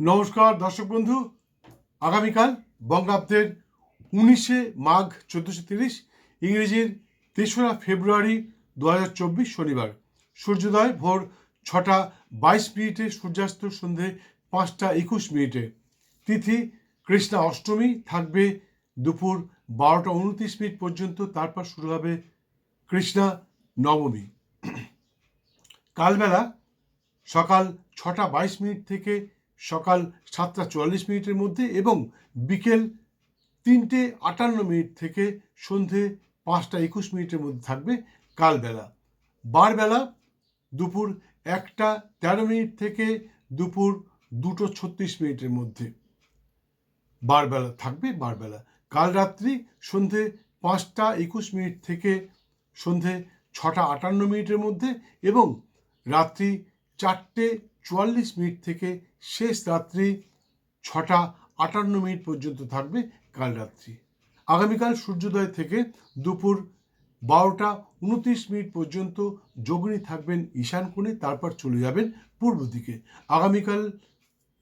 নমস্কার, দর্শক বন্ধু। আগামীকাল বঙ্গাব্দের উনিশে মাঘ চোদ্দোশো তিরিশ, ইংরেজির তেসরা ফেব্রুয়ারি দু হাজার চব্বিশ শনিবার। সূর্যোদয় ভোর ছটা বাইশ মিনিটে, সূর্যাস্ত সন্ধে পাঁচটা একুশ মিনিটে। তিথি কৃষ্ণা অষ্টমী থাকবে দুপুর বারোটা উনত্রিশ মিনিট পর্যন্ত, তারপর শুরু হবে কৃষ্ণা নবমী। কালবেলা সকাল ছটা বাইশ মিনিট থেকে সকাল সাতটা চুয়াল্লিশ মিনিটের মধ্যে এবং বিকেল তিনটে আটান্ন মিনিট থেকে সন্ধে পাঁচটা একুশ মিনিটের মধ্যে থাকবে কালবেলা। বারবেলা দুপুর একটা তেরো মিনিট থেকে দুপুর দুটো ছত্রিশ মিনিটের মধ্যে বারবেলা থাকবে বারবেলা। কাল রাত্রি সন্ধে পাঁচটা একুশ মিনিট থেকে সন্ধে ছটা আটান্ন মিনিটের মধ্যে এবং রাত্রি চারটে চুয়াল্লিশ মিনিট থেকে শেষ রাত্রি ছটা আটান্ন মিনিট পর্যন্ত থাকবে কাল রাত্রি। আগামীকাল সূর্যোদয় থেকে দুপুর বারোটা উনত্রিশ মিনিট পর্যন্ত যোগিনী থাকবেন ঈশান কোণে, তারপর চলে যাবেন পূর্ব দিকে। আগামীকাল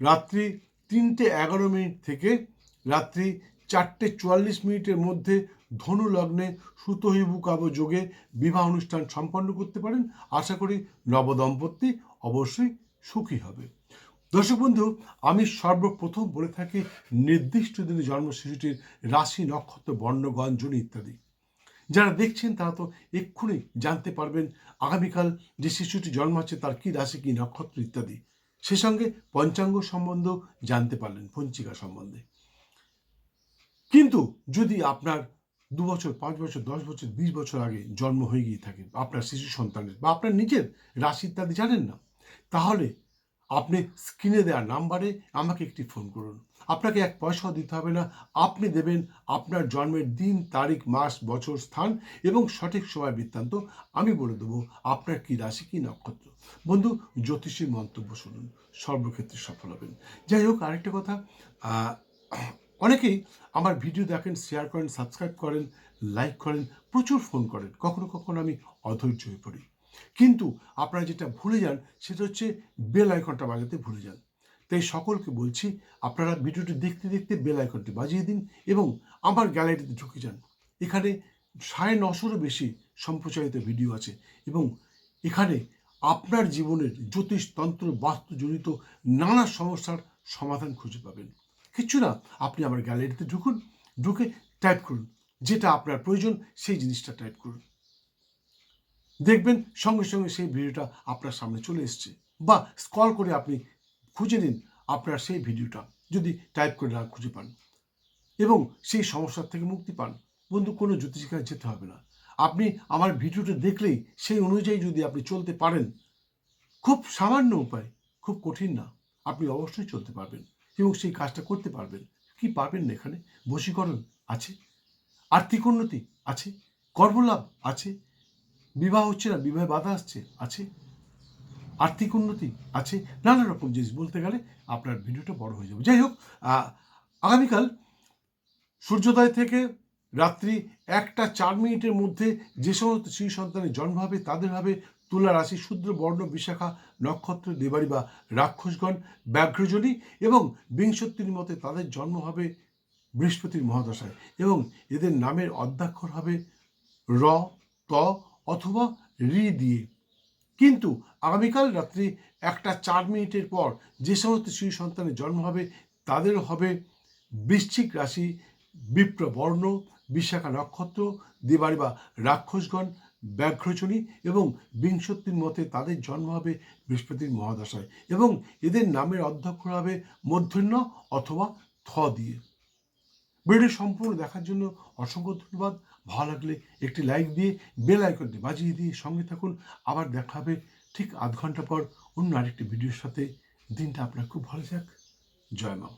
রাত্রি তিনটে এগারো মিনিট থেকে রাত্রি চারটে চুয়াল্লিশ মিনিটের মধ্যে ধনু লগ্নে সুতহিবু কাব যোগে বিবাহ অনুষ্ঠান সম্পন্ন করতে পারেন। আশা করি নবদম্পতি অবশ্যই সুখী হবে। দর্শক বন্ধু, আমি সর্বপ্রথম বলে থাকি নির্দিষ্ট দিনে জন্ম শিশুটির রাশি, নক্ষত্র, বর্ণ গঞ্জনী ইত্যাদি। যারা দেখছেন তারা তো এক্ষুনি জানতে পারবেন আগামীকাল যে শিশুটি জন্ম জন্মাচ্ছে তার কী রাশি, কী নক্ষত্র ইত্যাদি। সে সঙ্গে পঞ্চাঙ্গ সম্বন্ধ জানতে পারলেন, পঞ্চিকা সম্বন্ধে। কিন্তু যদি আপনার দু বছর, পাঁচ বছর, দশ বছর, বিশ বছর আগে জন্ম হয়ে গিয়ে থাকে, আপনার শিশু সন্তানের বা আপনার নিজের রাশি ইত্যাদি জানেন না তাহলে আপনি স্ক্রিনে দেওয়া নাম্বারে আমাকে একটি ফোন করুন। আপনাকে এক পয়সাও দিতে হবে না। আপনি দেবেন আপনার জন্মের দিন, তারিখ, মাস, বছর, স্থান এবং সঠিক সময় বৃত্তান্ত। আমি বলে দেবো আপনার কি রাশি, কি নক্ষত্র। বন্ধু, জ্যোতিষীর মন্তব্য শুনুন। সর্বক্ষেত্রে সফল হবেন। যাই হোক, আরেকটা কথা অনেকেই আমার ভিডিও দেখেন শেয়ার করেন সাবস্ক্রাইব করেন লাইক করেন, প্রচুর ফোন করেন। কখনো কখনো আমি অধৈর্য হয়ে পড়ি। কিন্তু আপনারা যেটা ভুলে যান, সেটা হচ্ছে বেল আইকনটা বাজাতে ভুলে যান। তাই সকলকে বলছি, আপনারা ভিডিওটি দেখতে দেখতে বেল আইকনটি বাজিয়ে দিন এবং আমার গ্যালারিতে ঢুকে যান। এখানে সাড়ে নশোরও বেশি সম্প্রচারিত ভিডিও আছে এবং এখানে আপনার জীবনের জ্যোতিষতন্ত্র বাস্তুজনিত নানা সমস্যার সমাধান খুঁজে পাবেন। কিচ্ছু না, আপনি আমার গ্যালারিতে ঢুকুন, ঢুকে টাইপ করুন। যেটা আপনার প্রয়োজন, সেই জিনিসটা টাইপ করুন। দেখবেন সঙ্গে সঙ্গে সেই ভিডিওটা আপনার সামনে চলে এসছে। বা স্কল করে আপনি খুঁজে নিন আপনার সেই ভিডিওটা, যদি টাইপ করে না খুঁজে পান। এবং সেই সমস্যার থেকে মুক্তি পান। বন্ধু, কোনো জ্যোতিষিকায় যেতে হবে না। আপনি আমার ভিডিওটা দেখলেই সেই অনুযায়ী যদি আপনি চলতে পারেন, খুব সামান্য উপায়, খুব কঠিন না। আপনি অবশ্যই চলতে পারবেন এবং সেই কাজটা করতে পারবেন। কি পারবেন না এখানে? বশীকরণ আছে, আর্থিক উন্নতি আছে, কর্মলাভ আছে বিবাহ হচ্ছে না, বিবাহে বাধা আসছে, আছে। আর্থিক উন্নতি আছে, নানা রকম জিনিস। বলতে গেলে আপনার ভিডিওটা বড় হয়ে যাবে। যাই হোক আগামীকাল সূর্যোদয় থেকে রাত্রি একটা চার মিনিটের মধ্যে যে সমস্ত শিশু সন্তানের জন্ম হবে, তাদের হবে তুলা রাশি, শূদ্র, বর্ণ, বিশাখা, নক্ষত্র দেবাড়ি বা রাক্ষসগণ ব্যাঘ্রজনী এবং বিংশতির মতে তাদের জন্ম হবে বৃহস্পতির মহাদশায় এবং এদের নামের অধ্যাক্ষর হবে র, ত অথবা রি দিয়ে। কিন্তু আগামীকাল রাত্রি একটা চার মিনিটের পর যে সমস্ত শিশু সন্তানের জন্ম হবে, তাদের হবে বৃশ্চিক রাশি বিপ্র বর্ণ বিশাখা নক্ষত্র, দিবাড়ি বা রাক্ষসগণ, ব্যাঘ্রচনী এবং বিংশতির মতে তাদের জন্ম হবে বৃহস্পতির মহাদশায় এবং এদের নামের অধ্যক্ষ হবে মূর্ধন্য অথবা থ দিয়ে। ভিডিও সম্পূর্ণ দেখার জন্য অসংখ্য ধন্যবাদ। ভালো লাগলে একটি লাইক দিয়ে বেল আইকনটি বাজিয়ে দিয়ে সঙ্গে থাকুন। আবার দেখা হবে ঠিক আধ ঘণ্টা পর অন্য আরেকটি ভিডিওর সাথে। দিনটা আপনার খুব ভালো যাক। জয় মা